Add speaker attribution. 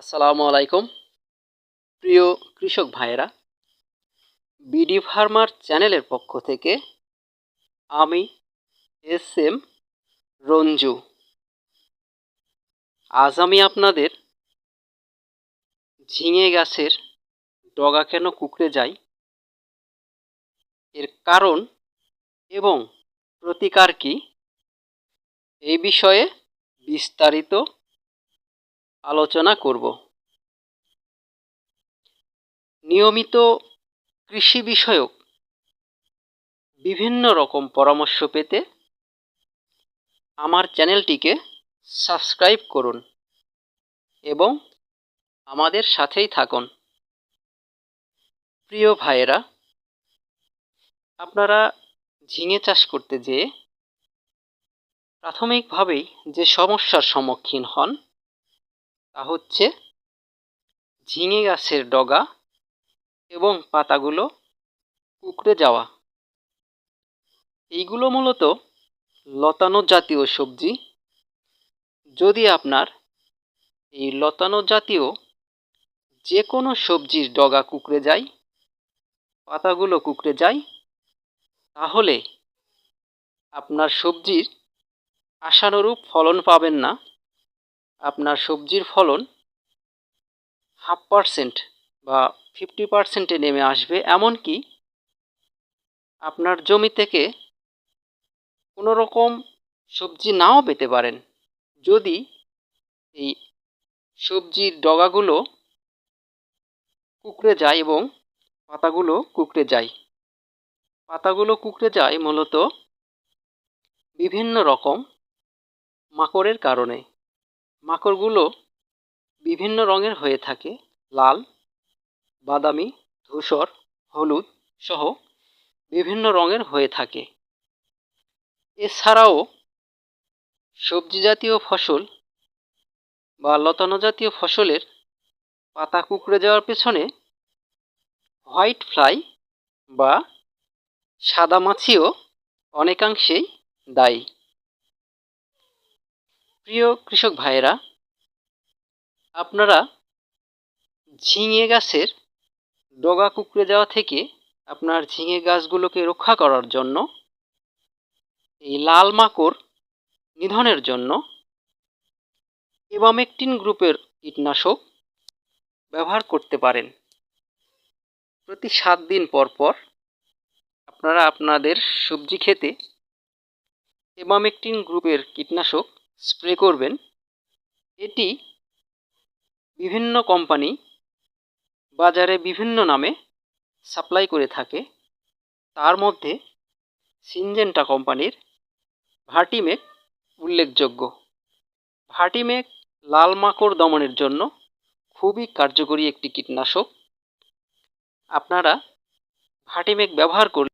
Speaker 1: আসসালামু আলাইকুম। প্রিয় কৃষক ভাইয়েরা বিডি ফার্মার চ্যানেলের পক্ষ থেকে আমি এস এম রঞ্জু। আজ আমি আপনাদের ঝিঙে গাছের ডগা কেন কুকড়ে যায় এর কারণ এবং প্রতিকার কি, এই বিষয়ে বিস্তারিত আলোচনা করব। নিয়মিত কৃষি বিষয়ক বিভিন্ন রকম পরামর্শ পেতে আমার চ্যানেলটিকে সাবস্ক্রাইব করুন এবং আমাদের সাথেই থাকুন। প্রিয় ভাইয়েরা, আপনারা ঝিঙে চাষ করতে যেয়ে প্রাথমিকভাবেই যে সমস্যার সম্মুখীন হন তা হচ্ছে ঝিঙে গাছের ডগা এবং পাতাগুলো কুকড়ে যাওয়া। এইগুলো মূলত লতানো জাতীয় সবজি। যদি আপনার এই লতানো জাতীয় যে কোনো সবজির ডগা কুকড়ে যায়, পাতাগুলো কুকড়ে যায়, তাহলে আপনার সবজির আশানুরূপ ফলন পাবেন না। আপনার সবজির ফলন হাফ পারসেন্ট বা ফিফটি পারসেন্টে নেমে আসবে, এমনকি আপনার জমি থেকে কোনো রকম সবজি নাও পেতে পারেন। যদি এই সবজির ডগাগুলো কুকড়ে যায় এবং পাতাগুলো কুকড়ে যায়, পাতাগুলো কুকড়ে যায় মূলত বিভিন্ন রকম মাকড়ের কারণে। মাকড়গুলো বিভিন্ন রঙের হয়ে থাকে। লাল, বাদামি, ধূসর, হলুদ সহ বিভিন্ন রঙের হয়ে থাকে। এছাড়াও সবজি জাতীয় ফসল বা লতানো জাতীয় ফসলের পাতা কুকড়ে যাওয়ার পেছনে হোয়াইট ফ্লাই বা সাদা মাছিও অনেকাংশেই দায়ী। প্রিয় কৃষক ভাইয়েরা, আপনারা ঝিঙে গাছের ডগা কুকড়ে যাওয়া থেকে আপনার ঝিঙে গাছগুলোকে রক্ষা করার জন্য, এই লাল মাকড় নিধনের জন্য এবামেকটিন গ্রুপের কীটনাশক ব্যবহার করতে পারেন। প্রতি সাত দিন পর পর আপনারা আপনাদের সবজি খেতে এবামেকটিন গ্রুপের কীটনাশক স্প্রে করবেন, এটি বিভিন্ন কোম্পানি বাজারে বিভিন্ন নামে সাপ্লাই করে থাকে। তার মধ্যে সিনজেন্টা কোম্পানির ভার্টিমেক উল্লেখযোগ্য। ভার্টিমেক লাল মাকড় দমনের জন্য খুবই কার্যকরী একটি কীটনাশক। আপনারা ভার্টিমেক ব্যবহার করলে